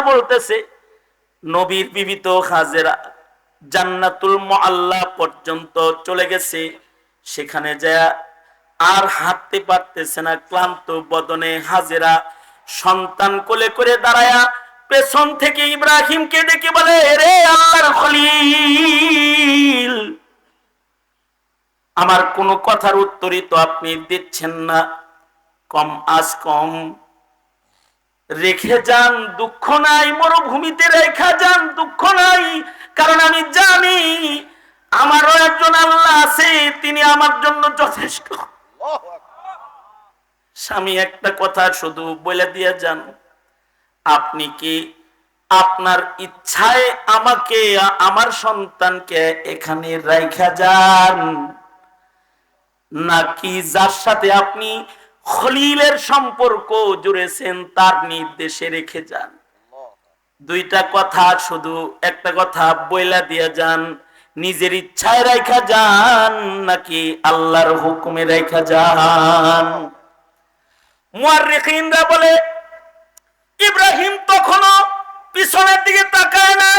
কথা বলতেছে, নবীর বিবিত হাজেরা জান্নাতুল আল্লাহ পর্যন্ত চলে গেছে। সেখানে যা আর হাঁটতে পারতেছে না, ক্লান্ত বদনে হাজেরা সন্তান কোলে করে দাঁড়ায়া পেছন থেকে ইব্রাহিমকে ডেকে বলে, রে আল্লাহর খলিল, আমার কোনো কথার উত্তরই তো আপনি দিচ্ছেন না। কম আজ কম রেখে যান, দুঃখ নাই, মরুভূমিতে রেখা যান, দুঃখ নাই। কারণ আমি জানি, আমারও একজন আল্লাহ আছে, তিনি আমার জন্য যথেষ্ট। স্বামী, একটা কথা শুধু বলে দিয়ে যান। আপনি কি আপনার ইচ্ছায় আমাকে, আমার সন্তানকে এখানে রাইখা যান? নাকি যার সাথে আপনি খলিলের সম্পর্ক জুড়েছেন তার নির্দেশে রেখে যান। দুইটা কথা শুধু একটা কথা বইলা দিয়া যান, নিজের ইচ্ছায় রেখা যান নাকি আল্লাহর হুকুমে রেখা যান। মুয়াররিখিনরা বলে, ইব্রাহিম তখনও পিছনের দিকে তাকায় না।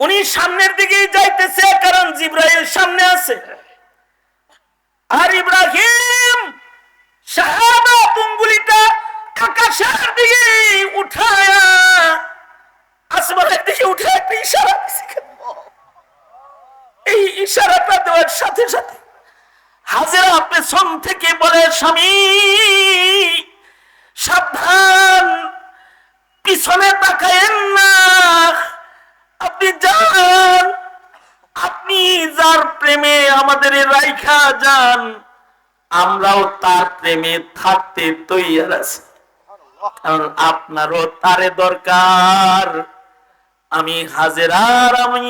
উনি সামনের দিকেই যাইতেছে, কারণ জিব্রাইল সামনে আছে। আর ইব্রাহিম সাহাবা তুঙ্গুলিটা আকাশের দিকে উঠায়া, আসমানের দিকে উঠে একটা ইশারা। এই ইশারাটা দেওয়ার সাথে সাথে হাজেরা পেছন থেকে বলে, স্বামী, সাবধান, পিছনে তাকায়েন না আপনি যান, আপনি যার প্রেমে আমাদের রাইখা যান আমরাও তার প্রেমে থাকতে তৈয়ার আছি। কারণ আপনারও তারে দরকার। আমি হাজেরার আমি,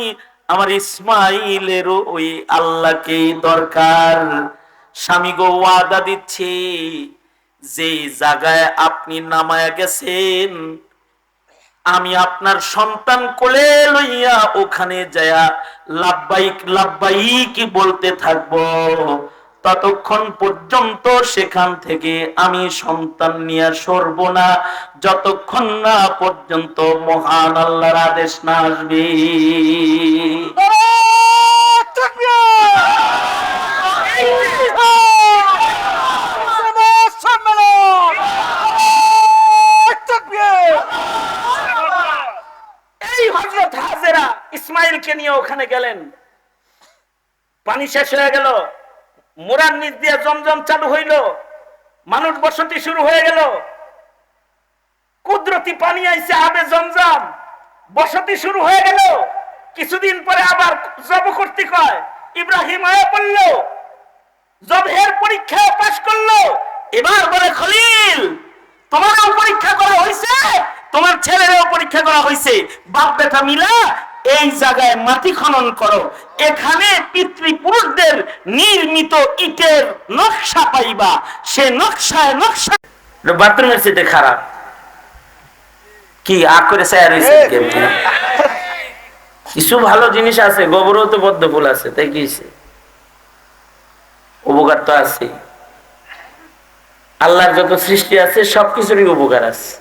আমার ইসমাইলেরও ওই আল্লাহকেই দরকার। স্বামী গো, ওয়াদা দিচ্ছি যে জায়গায় আপনি নামায়া গেছেন, আমি আপনার সন্তান কোলে লইয়া ওখানে যায়া লাভবাইক লাভবাইক বলতে থাকব। ততক্ষণ পর্যন্ত সেখান থেকে আমি সন্তান নিয়ে সরব না। যতক্ষণ না পর্যন্ত মহান আল্লাহর আদেশ না আসবে। ইসমাইলকে নিয়ে ওখানে গেলেন। পানি শেষ হয়ে গেল। মোরার নিচ দিয়ে জমজম চালু হইল। মানুষ বসতি শুরু হয়ে গেল। কুদরতি পানি আইছে আবে জমজম। বসতি শুরু হয়ে গেল। কিছুদিন পরে আবার জব করতে কয়, ইব্রাহিম আয়া পড়ল। জবের পরীক্ষা পাশ করল। এবার বলে, খলিল, তোমারও পরীক্ষা করা হয়েছে তোমার ছেলেরও পরীক্ষা করা হয়েছে বাপ বেটা মিলা এই জায়গায় মাটি খনন করো এখানে পিতৃপুরুষদের নির্মিত ইটের নকশা পাইবা। সে নকশায় নকশা বাথরুমের চেয়ে খারাপ। কি আগ করে স্যার কিছু ভালো জিনিস আছে গোবরও তো পদ্ম ফুল আছে তাই কি উপকার তো আছে। আল্লাহর যত সৃষ্টি আছে সবকিছুরই উপকার আছে।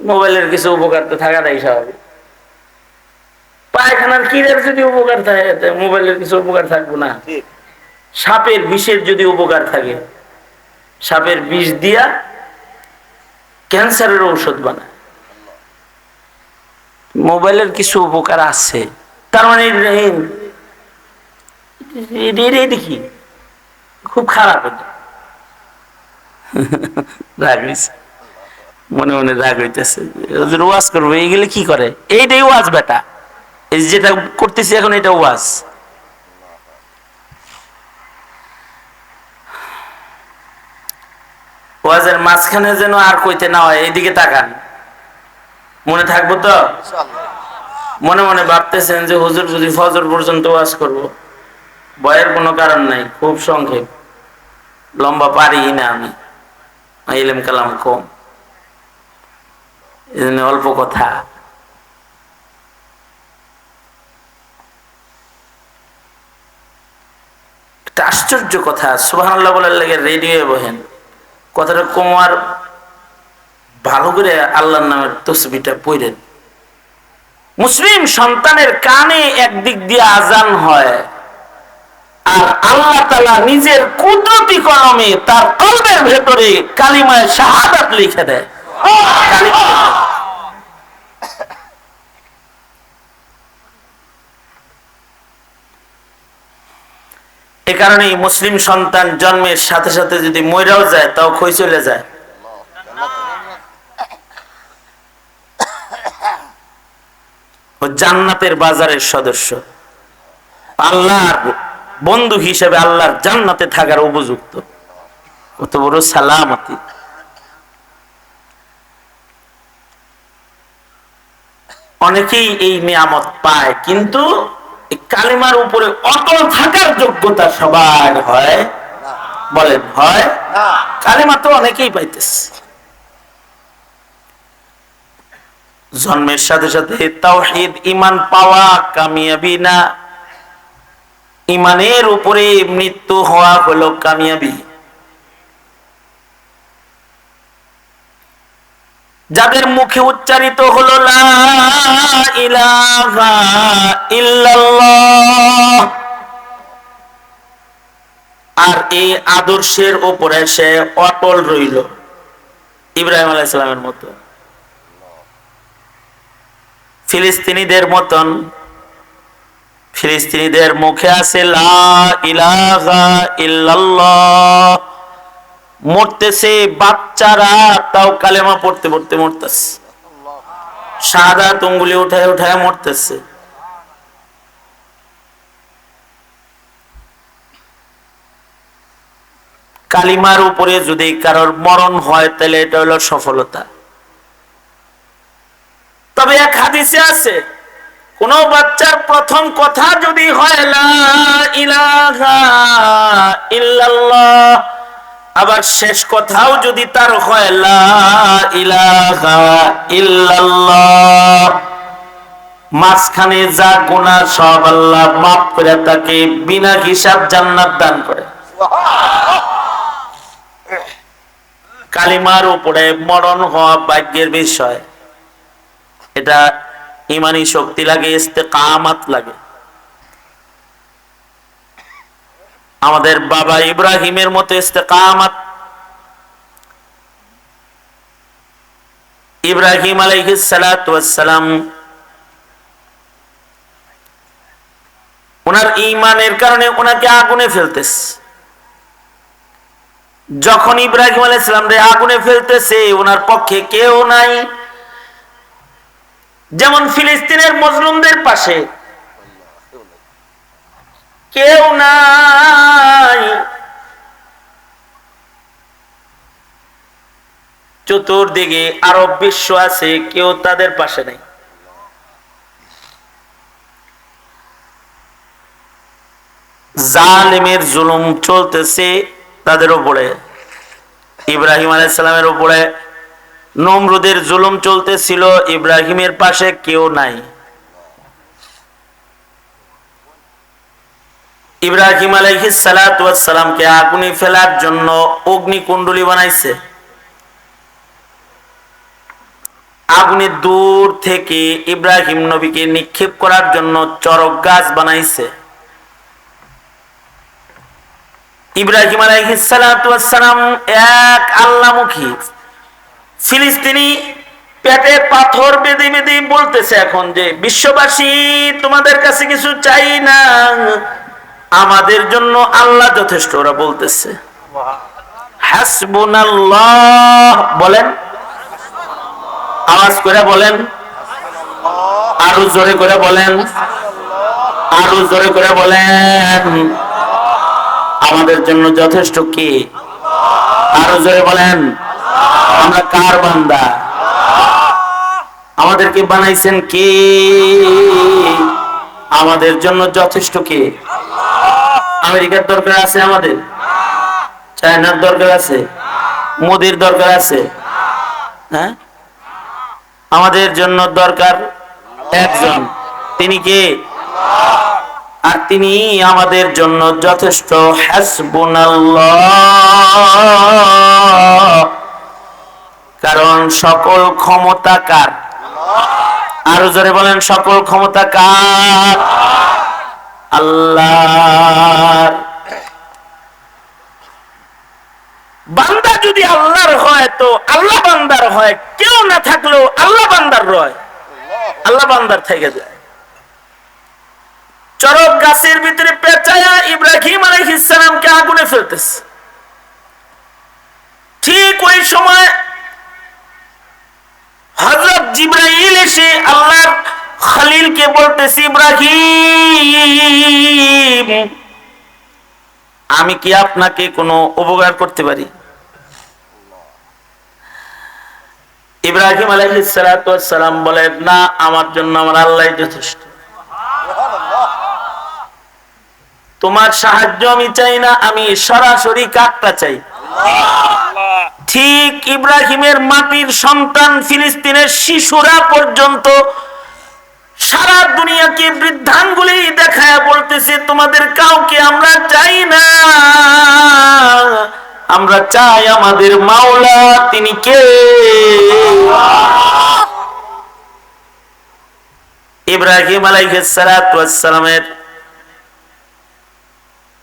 মোবাইলের কিছু উপকার তো থাকাটাই স্বাভাবিক। পায়খানার কিরের যদি উপকার থাকে মোবাইলের কিছু উপকার থাকব না। সাপের বিষের যদি উপকার থাকে সাপের বিষ দিয়া ক্যান্সারের ঔষধ বানায়। মোবাইলের কিছু উপকার আছে। তার মানে কি খুব খারাপ এটা রাগ হইছে। মনে মনে রাগ হইতেছে। ওয়াজ করব এইগুলো কি করে? এইটাই ওয়াজ বেটা। এই যেটা করতেছি এখন এটা ওয়াজ। ওয়াজের মাঝখানে যেন আর কইতে না হয় এইদিকে তাকান। মনে থাকব তো? মনে মনে ভাবতেছেন যে হুজুর যদি ফজর পর্যন্ত ওয়াজ করব ভয়ের কোনো কারণ নাই খুব সংক্ষেপ। লম্বা পারি না আমি ইলেম কালাম কম। এজন্য অল্প কথা একটা আশ্চর্য কথা। লেগে রেডিও বহেন কথাটা কোমার ভালো করে আল্লাহর নামের তসবিটা পড়েন মুসলিম সন্তানের কানে একদিক দিয়ে আজান হয় আর আল্লাহ তালা নিজের কুদরতি কলমে তার কলমের ভেতরে কালিমায় শাহাদাত লিখে দেয় কালিমা লিখে দেয়। এ কারণে মুসলিম সন্তান জন্মের সাথে সাথে যদি মইরাও যায়, তাও খই চলে যায়। জান্নাতের বাজারের সদস্য। আল্লাহর বন্ধু হিসেবে আল্লাহর জান্নাতে থাকার উপযুক্ত। কত বড় সালামতি। অনেকেই এই নিয়ামত পায়, কিন্তু কালিমার উপরে অটল থাকার যোগ্যতা সবার হয়। বলেন হয়? কালিমা তো অনেকেই পাইতেছে। জন্মের সাথে সাথে তাওহিদ ইমান পাওয়া কামিয়াবি না। ইমানের উপরে মৃত্যু হওয়া হলো কামিয়াবি। যাদের মুখে উচ্চারিত হলো আর এই আদর্শের উপরে সে অটল রইল, ইব্রাহিম আলাইসালামের মতো। ফিলিস্তিনিদের মতন, ফিলিস্তিনিদের মুখে আছে, লা ইলাহা ইল্লাল্লাহ। মরতেছে, বাচ্চারা তাও কালেমা পড়তে পড়তে মরতেছে। সাদা তুঙ্গুলি উঠায় উঠায় মরতেছে। কালিমার উপরে যদি কারোর মরণ হয়, তাহলে এটা হলো সফলতা। তবে এক হাদিসে আছে, কোন বাচ্চার প্রথম কথা যদি হয়, লা ইলাহা ইল্লাল্লাহ আবার শেষ কথাও যদি তার হয় মাঝখানে যা গুনাহ, সব আল্লাহ মাফ করে তাকে বিনা হিসাব জান্নাত দান করে। কালিমার উপরে মরণ হওয়া ভাগ্যের বিষয়। এটা ইমানি শক্তি লাগে, ইস্তেকামাত লাগে। আমাদের বাবা ইব্রাহিমের মতো ইস্তেকামাত ইব্রাহিম আলাইহিস সালাতু ওয়াস সালাম, ওনার ইমানের কারণে ওনাকে আগুনে ফেলতেছে। যখন ইব্রাহিম আলাইসালাম রে আগুনে ফেলতেছে, ওনার পক্ষে কেউ নাই। যেমন ফিলিস্তিনের মজলুমদের পাশে কেউ নাই। চতুর্দিকে আরব বিশ্ব আছে, কেউ তাদের পাশে নেই। জালিমের জুলুম চলতেছে তাদের উপরে। ইব্রাহিম আলাইসালামের উপরে। নমরুদের জুলুম চলতেছিল, ইব্রাহিমের পাশে কেউ নাই। ইব্রাহিম আলাইহিস সালামকে আগুনে ফেলার জন্য অগ্নিকুণ্ডলী বানাইছে। আগুনে দূর থেকে ইব্রাহিম নবীকে নিক্ষেপ করার জন্য চরক গাছ বানাইছে। ইব্রাহিম আলাইহিসালাম এক আল্লামুখী। ফিলিস্তিনি পেটে পাথর বেঁধে বেঁধে বলতেছে এখন যে, বিশ্ববাসী, তোমাদের কাছে কিছু চাই না। আমাদের জন্য আল্লাহ যথেষ্ট ওরা বলতেছে। হাসবুনাল্লাহ বলেন। আওয়াজ করে বলেন। আরও জোরে করে বলেন। আরও জোরে করে বলেন। আমাদের জন্য যথেষ্ট কি? আরও জোরে বলেন। আমরা কার বান্দা? আমাদেরকে বানাইছেন কে? আমাদের জন্য যথেষ্ট কে? আমেরিকার দরকার আছে আমাদের? চায়নার দরকার আছে? মোদির দরকার আছে? হ্যাঁ? আমাদের জন্য দরকার একজন। তিনি কে? আর তিনি আমাদের জন্য যথেষ্ট কারণ সকল ক্ষমতা কার? আরও জোরে বলেন, সকল ক্ষমতা কার? আল্লাহ বান্দা যদি আল্লাহর হয় তো আল্লাহ বান্দার হয়, কেউ না থাকলেও আল্লাহ বান্দার রয়। আল্লাহ বান্দার থেকে যায়। চরক গাছের ভিতরে পেঁচায়া ইব্রাহিম আলাইহিসসালামকে আগুনে ফেলতেছে। ঠিক ওই সময় হযরত জিব্রাইল এসে আল্লাহর খলিলকে বলতেছে, ইব্রাহিম, আমি কি আপনাকে কোনো উপকার করতে পারি? ইব্রাহিম আলাইহিসসালাম বলেন, না, আমার জন্য আমার আল্লাহ যথেষ্ট। তোমার সাহায্য আমি চাই না, আমি সরাসরি কাকটা চাই। ঠিক ইব্রাহিমের মাটির সন্তান ফিলিস্তিনের শিশুরা পর্যন্ত সারা দুনিয়াকে বৃদ্ধাঙ্গুলি দেখায় বলতেছে, তোমাদের কাউকে আমরা চাই না। আমরা চাই আমাদের মাওলা, তিনি কে? ইব্রাহিম আলাইহিসসালামের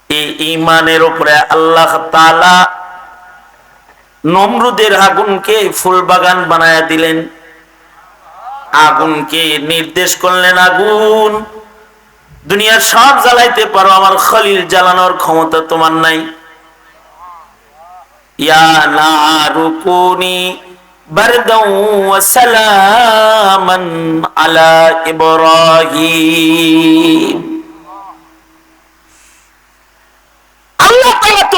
এই ইমানের উপরে আল্লাহ তাআলা নমরুদের আগুনকে ফুল বাগান বানায়া দিলেন। আগুনকে নির্দেশ করলেন আগুন? দুনিয়ার সব জ্বালাইতে পারো, আমার খলিল জ্বালানোর ক্ষমতা তোমার নাই। আল্লাহ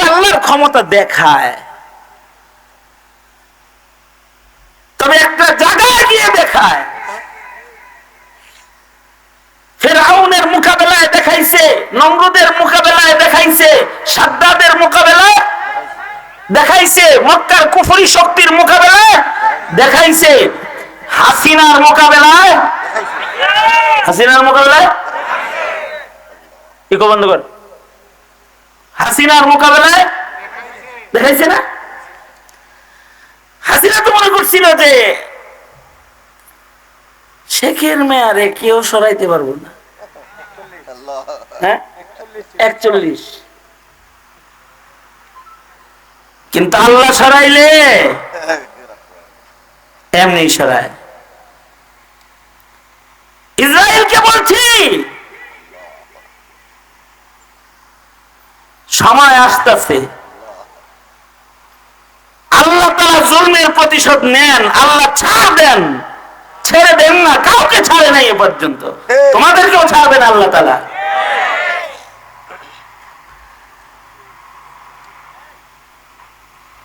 আল্লাহর ক্ষমতা দেখায়। তবে একটা জায়গায় গিয়ে দেখায়। ফেরাউনের মোকাবেলায় দেখাইছে, নমরুদের মোকাবেলায় দেখাইছে, সাদ্দাদের মোকাবেলায় দেখাইছে, মক্কার কুফরি শক্তির মোকাবেলায় দেখাইছে। হাসিনার মোকাবেলায় হাসিনার মোকাবেলায়? ইকো বন্ধ কর হাসিনার মোকাবেলায় দেখাইছে না? হাসিনা তো মনে করছিল যে শেখের মেয়ারে কেউ সরাইতে পারব না। হ্যাঁ? একচল্লিশ। কিন্তু আল্লাহ সরাইলে এমনি সরায়। ইসরায়েলকে বলছি, সময় আসতেছে। আল্লাহ তারা জুলমের প্রতিশোধ নেন, আল্লাহ ছাড় দেন। ছেড়ে দেন না কাউকে ছাড়ে নাই এ পর্যন্ত। তোমাদেরকেও ছাড়বেন আল্লাহ তালা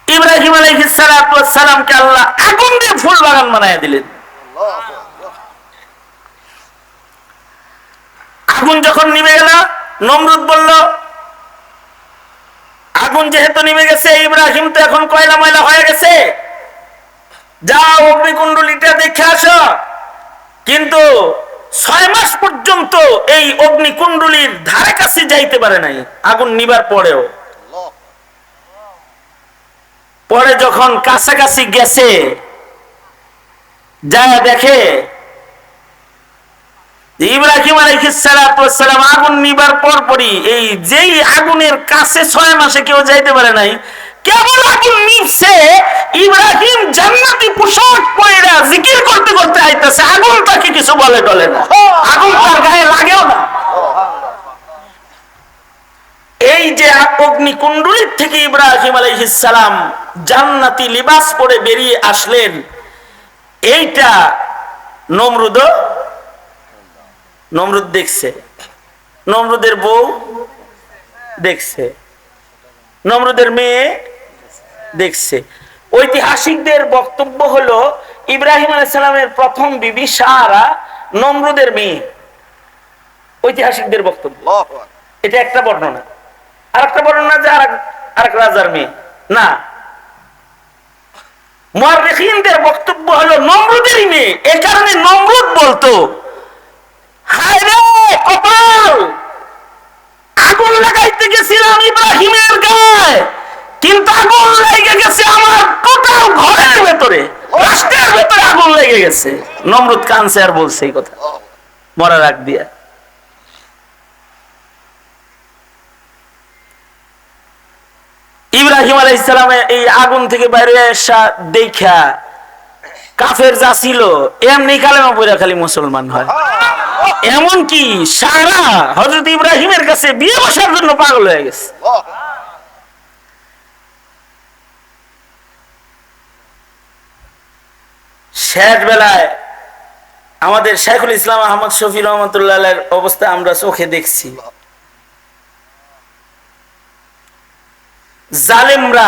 ইব্রাহিম আল্লাহ আগুন দিয়ে ফুল বাগান বানায় দিলেন। আগুন যখন নিভে গেল নমরুদ বলল আগুন যেহেতু নিভে গেছে ইব্রাহিম তো এখন কয়লা ময়লা হয়ে গেছে? যাও অগ্নিকুণ্ডলিটা দেখে আসো। কিন্তু ছয় মাস পর্যন্ত এই অগ্নিকুণ্ডলির ধারে কাছে যাইতে পারে নাই, আগুন নিবার পরেও। পরে যখন কাছাকাছি গেছে যা দেখে ইব্রাহিম আলাইহিসসালাম আগুন নিবার পরপরই এই যেই আগুনের কাছে ছয় মাসে কেউ যাইতে পারে নাই কেবল আগুন নিচ্ছে ইব্রাহিম জান্নাতি পোশাক পয়রা জিকির করতে করতে আইতাছে আগুন তাকে কিছু বলে টলে না। আগুন তার গায়ে লাগেও না। এই যে অগ্নিকুণ্ডলীর থেকে ইব্রাহিম আলাইহিসসালাম জান্নাতি লিবাস পরে বেরিয়ে আসলেন, এইটা নমরুদ নমরুদ দেখছে। নমরুদের বউ দেখছে। নমরুদের মেয়ে দেখছে। ঐতিহাসিকদের বক্তব্য হলো ইব্রাহিম আলাইসালামের প্রথম বিবি সারা নমরুদের মেয়ে। ঐতিহাসিকদের বক্তব্য। এটা একটা বর্ণনা। আর একটা বর্ণনা যে আর আরেক রাজার মেয়ে। না। বক্তব্য হলো নমরুদেরই মেয়ে। এ কারণে নমরুদ বলতো হায় রে কপাল! আগুন লাগাইতে গেছিলাম ইব্রাহিমের গায়ে। কিন্তু আগুন লেগে গেছে আমার টোটাল ঘরের ভেতরে। রাষ্ট্রের ভেতরে আগুন লেগে গেছে। নমরুদ কানছে আর বলছে এই কথা। মরার আগ দিয়া। ইব্রাহিম আলাইহিস সালামের এই আগুন থেকে বাইরে আসা দেখা কাফের যা ছিল, এমনি কালেমা পড়া খালি মুসলমান হয়। এমন কি সারা হজরত ইব্রাহিমের কাছে বিয়ে বসার জন্য পাগল হয়ে গেছে। শেষ বেলায় আমাদের শেখুল ইসলাম আহমদ শফি রহমতুল্লাহ অবস্থা আমরা চোখে দেখছি। জালেমরা